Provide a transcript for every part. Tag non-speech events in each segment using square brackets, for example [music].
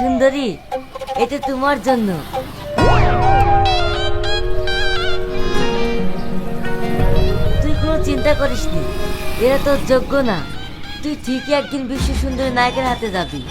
সুন্দরী, এটা তোমার জন্য। তুই কোনো চিন্তা করিস নি এরা তোর যোগ্য না। তুই ঠিকই একদিন বিশ্ব সুন্দরী নায়কের হাতে যাবি।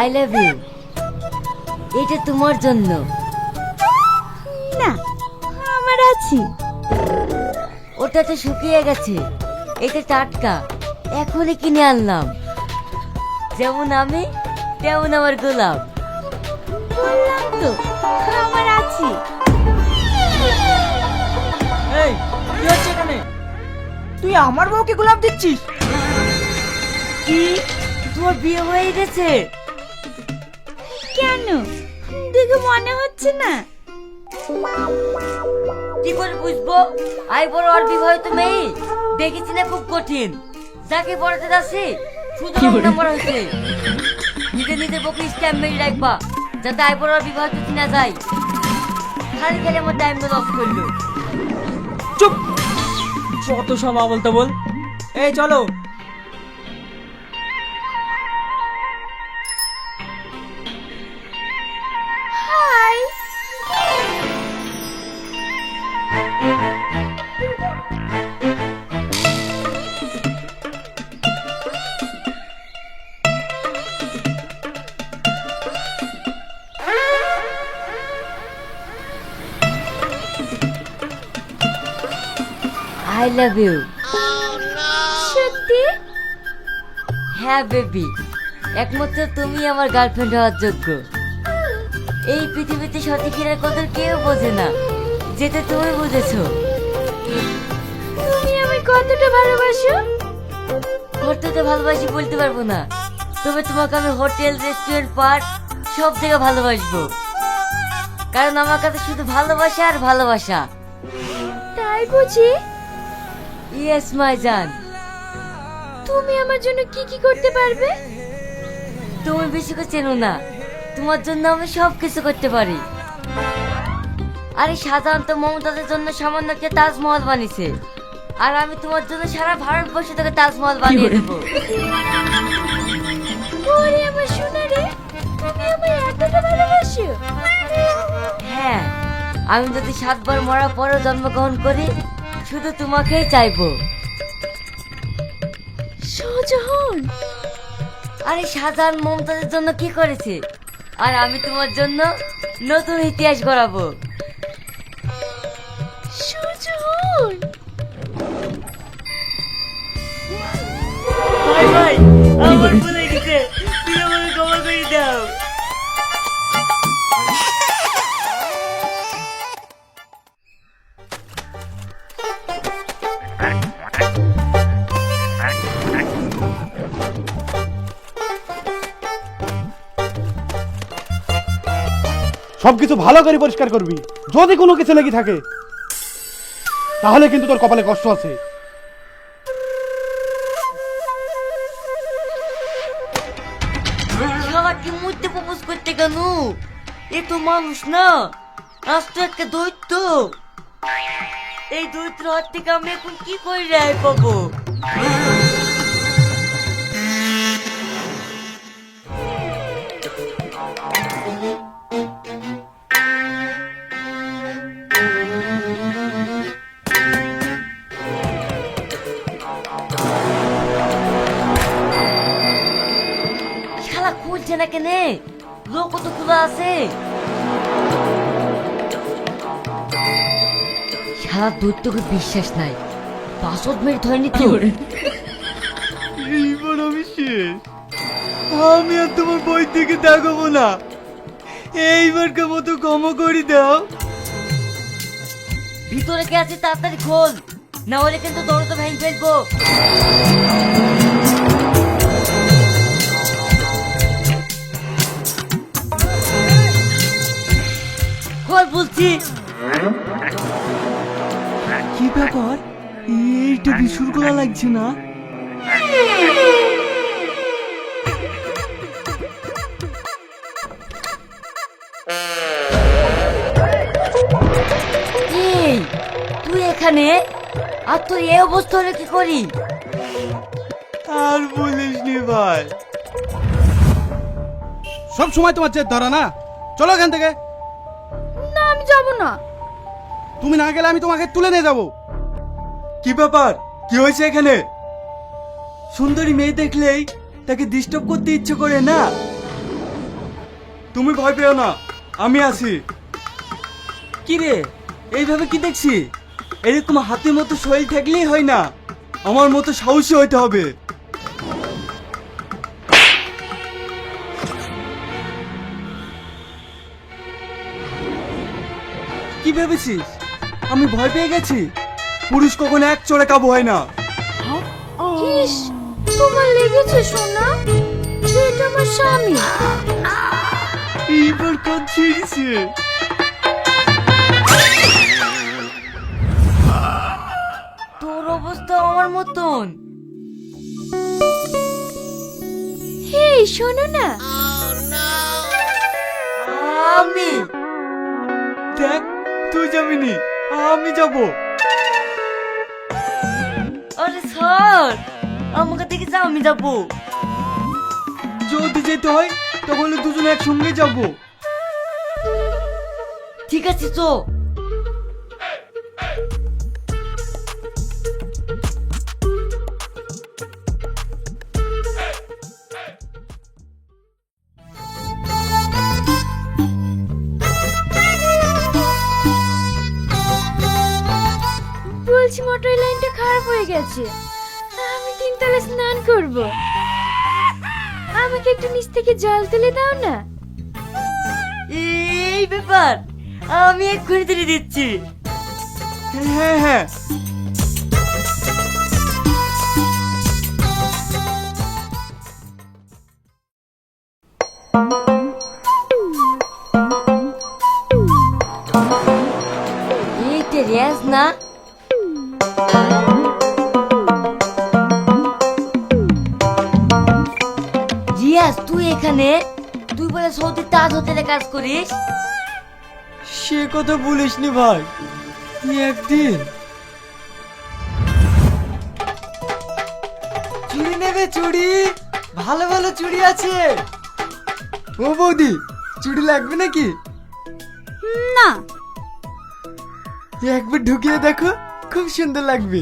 আই লাভ ইউ এটা তোমার জন্য। না আমার আছে। ওটা তো শুকিয়ে গেছে। এটা টাটকা। এখনই কিনে আনলাম। যেমন আমি তেমন আমার গোলাপ। বললাম তো আমার আছে। এই কি হচ্ছে এখানে? তুই আমার বউকে গোলাপ দিচ্ছিস? কি? তোমার বিয়ে হয়ে গেছে? কেন? দেখে মনে হচ্ছে না। কি করে বুঝব? আই বড় আর বিবাহিত মেয়ে। দেখেছি না খুব কঠিন। যাকে পড়াতে যাচ্ছি শুধু হয়েছে। নিজে নিজে বকে স্ট্যাম্প মেরে রাখবা যাতে আই বড় আর বিবাহিত চিনা যায়। খালি খালি আমার টাইম লস করল। চুপ! যত সব বলতে বল এই চলো। আই লাভ ইউ সত্যি? হ্যাঁ বেবি। একমাত্র তুমি আমার গার্লফ্রেন্ড হওয়ার যোগ্য। এই পৃথিবীতে সতীকিরের কদর কেউ বোঝে না। যেটা তুমি বুঝেছ। তুমি আমায় কতটা ভালোবাসো? করতে তো ভালোবাসি বলতে পারব না। তবে তোমাকে আমি হোটেল রেস্টুরেন্ট পার্ক সব থেকে ভালোবাসবো। কারণ আমার কাছে শুধু ভালোবাসা আর ভালোবাসা। তাই বুঝি? ইয়েস মাই জান তুমি আমার জন্য কি কি করতে পারবে? তুমি বেশি করে চেনো না। তোমার জন্য আমি সব কিছু করতে পারি। আরে সাধারণত মমতাদের জন্য সামান্য একটা তাজমহল বানিয়েছে। আর আমি তোমার জন্য সারা ভারতবর্ষ থেকে তাজমহল বানিয়ে দেবো। ওরে আমার সোনা রে তুমি আমায় এতটা ভালোবাসো। হ্যাঁ আমি যদি সাতবার মরার পরেও জন্মগ্রহণ করি শুধু তোমাকেই চাইব। শাহজাহান! আরে সাধারণ মমতাদের জন্য কি করেছে? আর আমি তোমার জন্য নতুন ইতিহাস গড়াবো। শাহজাহান! আমার সবকিছু ভালো করে পরিষ্কার করবি। যদি কোনো কিছু লেগে থাকে, তাহলে কিন্তু তোর কপালে কষ্ট আছে। কেন? এ তো মানুষ না আজ তো একটা দৈত্য। এই দৈত্য হাত থেকে আমি এখন কি করে রেহাই পাবো? লোক তো খোলা আছে শালা দৈত্যকে বিশ্বাস নাই পাসওয়ার্ড মেরে আমি আমি আর তোমার বই থেকে দেখাবো না এইবারকার মতো ক্ষমা করে দাও ভিতরে কে আছে তাড়াতাড়ি খোল না হলে কিন্তু দরজা ভেঙে ফেলব খোল বলছি। কি ব্যাপার? এইটা বিশুর করা লাগছে না? এই তুই এখানে? আর তোর এই অবস্থা হলে কি করি? আর বলিস নি ভাই। সব সময় তোমার জেদ ধরা না। চলো এখান থেকে। যাব না। তুমি না গেলে আমি তোমাকে তুলে নিয়ে যাব। কি ব্যাপার? কি হয়েছে এখানে? সুন্দরী মেয়ে দেখলেই তাকে ডিস্টার্ব করতে ইচ্ছে করে, না? তুমি ভয় পেও না, আমি আছি। কি রে? এইভাবে কি দেখছি? এরকম হাতের মতো শরীর থাকলেই হয় না। আমার মতো সাহসী হইতে হবে। কি ভেবেছিস? আমি ভয় পেয়ে গেছি। পুরুষ কখনো এক চড়ে কাবু হয় না। ইস তোমার লেগেছে সোনা। এটা আমার স্বামী। এইবার কাজ ছিঁড়ছে। তোর অবস্থা আমার মতন। হে শোনো না। আমি। দেখ তুই যাবি নি আমি যাব। আরে স্যার আমাকে দেখে যা আমি যাব। যদি যেতে হয় তাহলে দুজনে একসঙ্গে যাব। ঠিক আছে তো গেছে আমি তিনতলা স্নান করব। আমাকে একটু নিচ থেকে জল তুলে দাও না। এই ব্যাপার আমি এক্ষুনি তুলে দিচ্ছি। হ্যাঁ হ্যাঁ। এখানে তুই বলে সৌদি তাজ হোটেলে কাজ করিস? সে কথা বলিস নি ভাই। তুই একদিন? চুড়ি নেবে চুড়ি? ভালো ভালো চুড়ি আছে। ও বৌদি চুড়ি লাগবে নাকি? না। একবার ঢুকিয়ে দেখো খুব সুন্দর লাগবে।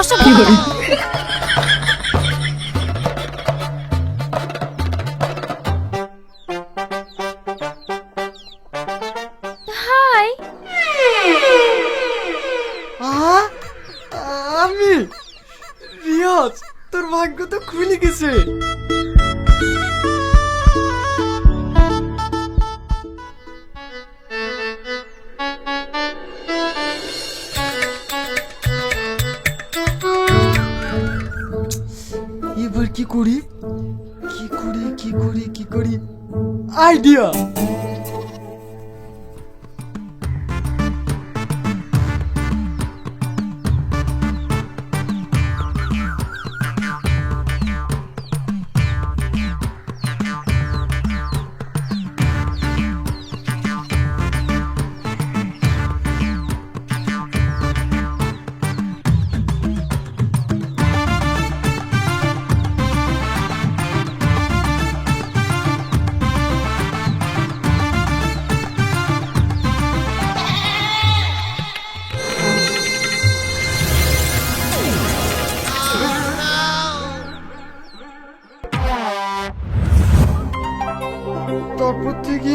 ওসব [laughs] idea.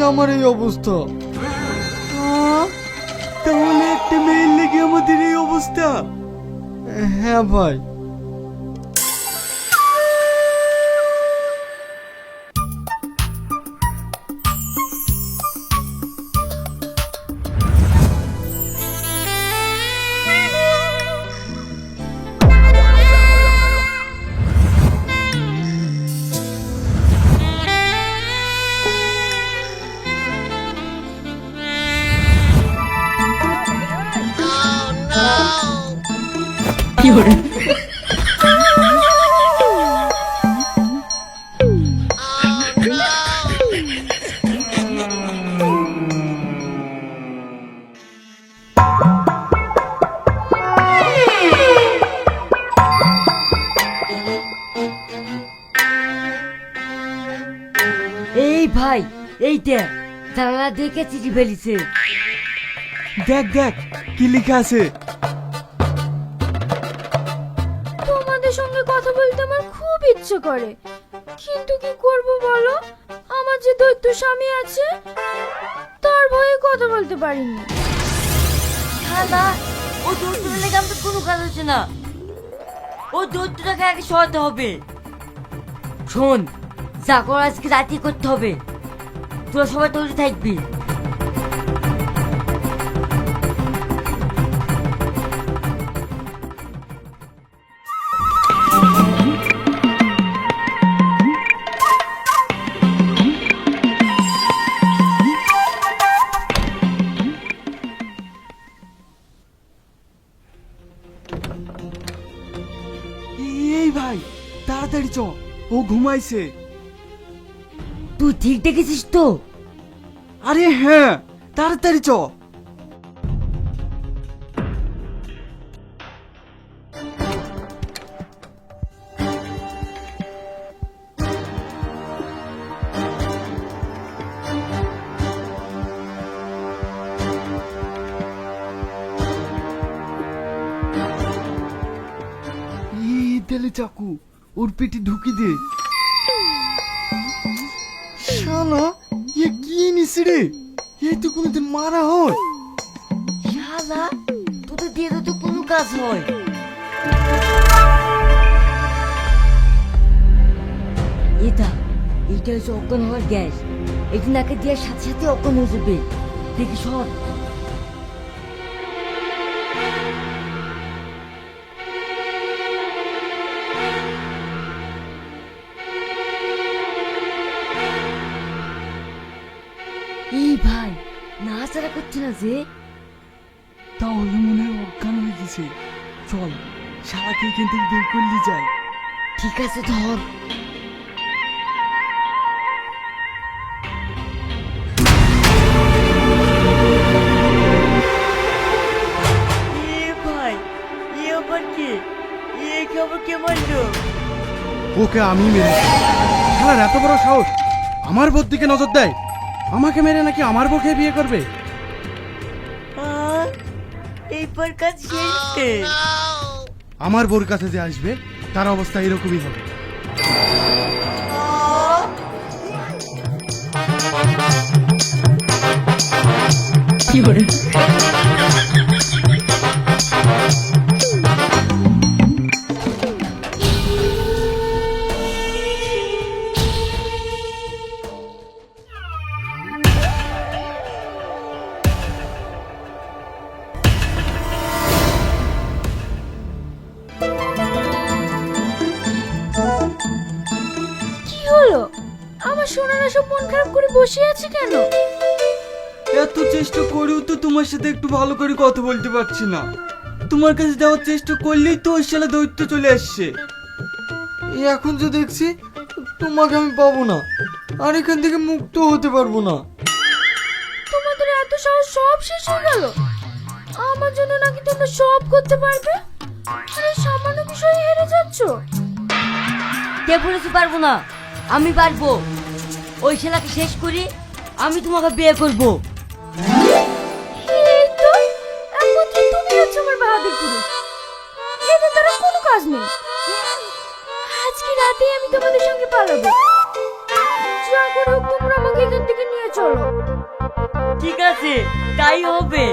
আমার এই অবস্থা। আহ, তাহলে একটা মেয়ের লেগে আমাদের এই অবস্থা? হ্যাঁ ভাই। ভাই এই জানালা দেখে চিঠি ফেলিছে দেখ দেখ কি লেখা আছে? তোমাদের সঙ্গে কথা বলতে আমার খুব ইচ্ছে করে। কিন্তু কি করব বলো? আমার যে দৈত্য স্বামী আছে তার ভয়ে কথা বলতে পারিনি। খালা ও দৌড়তে লেগে আমাদের কোনো কাজ হচ্ছে না। ও দৌড়টাকে আগে সরাতে হবে। শোন যা কর আজকে রাতি করতে হবে। তোরা সবাই তৈরি থাকবি। এই ভাই তাড়াতাড়ি চ। ও ঘুমাইছে। তুই ঠিক দেখেছিস তো? আরে হ্যাঁ তাড়াতাড়ি চ। তেলে চাকু ওর পেটে ঢুকি দে। শালা ইয়ে কি নিছি রে? এই তো কোনোদিন মারা হয়। শালা, তোদের দিয়ে তো কোনো কাজ হয় এটা এটা হচ্ছে অজ্ঞান হওয়ার গ্যাস। এটি নাকে দেওয়ার সাথে সাথে অজ্ঞান হয়ে যাবে। দেখি সর ভাই নাচারা করছে না যে তাহলে মনে হয় অজ্ঞান হয়ে গেছে চল শালাকে এখান থেকে বের করলি যায় ঠিক আছে ধর ওকে আমি মেরেছি শালার এত বড় সাহস আমার বোর দিকে নজর দেয় আমাকে মেরে নাকি আমার বউকে বিয়ে করবে? এইবার কাজ শেষ। আমার বোর কাছে যে আসবে তার অবস্থা এরকমই হবে। কি তোমার সাথে একটু ভালো করে কথা বলতে পারছি না। তোমার কাছে যাওয়ার চেষ্টা করলেই তো ওই শালা দৈত্য চলে আসছে। এখন যে দেখছি তোমাকে আমি পাবো না। আর এখান থেকে মুক্ত হতে পারব না। তোমাদের এত সাহস সব শেষ হয়ে গেল। আমার জন্য নাকি তোমরা সব করতে পারবে? আরে সামান্য বিষয়ে হেরে যাচ্ছ। কে বলেছি পারব না। আমি পারব। ওই ছেলেকে শেষ করি আমি তোমাকে বিয়ে করব। তোমাদের সঙ্গে পালাবো। যা করে হোক, তোমরা আমাকে এখান থেকে নিয়ে চলো। ঠিক আছে, তাই হবে।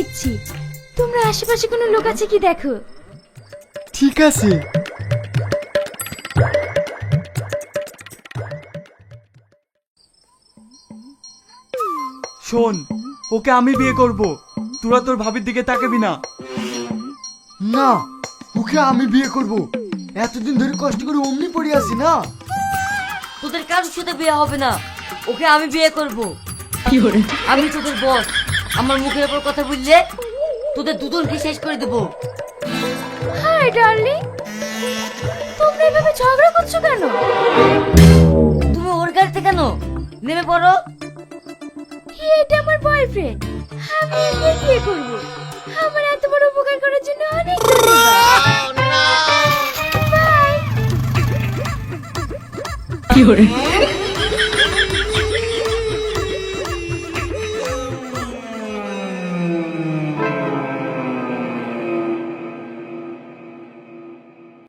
দেখছি। তোমরা আশেপাশে কোনো লোক আছে কি দেখো? ঠিক আছে। শোন ওকে আমি বিয়ে করব। তোরা তোর ভাবির দিকে তাকাবি না। না ওকে আমি বিয়ে করব। এতদিন ধরে কষ্ট করে অমনি পড়ে আছি না? তোদের কারোর সাথে বিয়ে হবে না। ওকে আমি বিয়ে করব। আমি তোদের বস আমার মুখের উপর কথা বললে তোদের দুজনকে শেষ করে দেবো। Hi darling. তোমরা এভাবে ঝগড়া করছ কেন? তুমি ওর গাড়িতে কেন নেমে পড়ো? এটা আমার বয়ফ্রেন্ড আমি একে বিয়ে করব? আমার এত বড় উপকার করার জন্য অনেক ধন্যবাদ। বাই